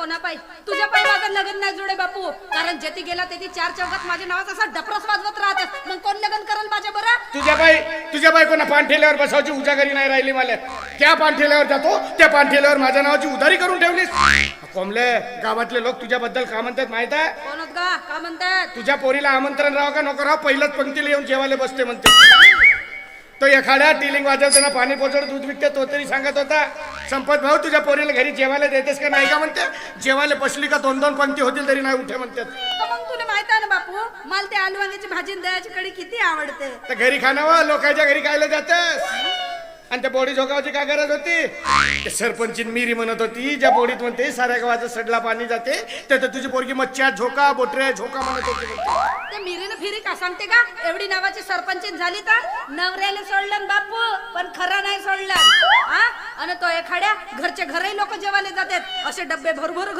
कोणा पायी? तुझ्या पायी माझं लग्न नाही जुडे बापू. कारण जेथे गेला तेथे चार चौकात माझ्या नावाचा असा डपरस वाजवत राहतात. मग कोण लग्न करेल माझ्या बरं? तुझ्या बाई तुझ्या बायकोना पाणठेल्यावर बसावची उजागरी नाही राहिली मला. त्या पाणठेल्यावर जातो त्या पाणठेल्यावर माझ्या नावाची उधारी करून ठेवलीस. कोंबले गावातले लोक तुझ्याबद्दल का म्हणतात माहीत आहे? कोण होत का का म्हणतात? तुझ्या पोरीला आमंत्रण राहावं का नको राहावं? पहिलंच पंक्तीला येऊन जेवायला बसते म्हणते. तो एखाद्या टिलिंग वाजवताना पाणी पोचड दूध विकते तो तरी सांगत होता संपत भाऊ तुझ्या पोरीला घरी जेवायला देतेस का? नाही का म्हणते? जेवायला बसली का दोन दोन पंक्ती होतील तरी नाही उठे म्हणतात तर मग तुला माहीत आहे ना बापू मला ते आलू वांग्याची भाजी आणि दह्याची कढी किती आवडते. तर घरी खाणावं लोकांच्या घरी खायला जातस. आणि त्या बोडी झोकावाची काय गरज होती? ते सरपंचीन मिरी म्हणत होती ज्या बोडीत म्हणते साऱ्या गावाचं सडला पाणी जाते तर तुझी पोरगी मच्छ्या झोका बोटरे झोका म्हणत होती. ते मिरीनं फिरी का सांगते का? एवढी नावाची सरपंच झाली तर नवऱ्याला सोडलं न बापू पण खरं नाही सोडलं. आणि तो एखाद्या घरचे घरही लोक जेवायला जातात. असे डब्बे भरभर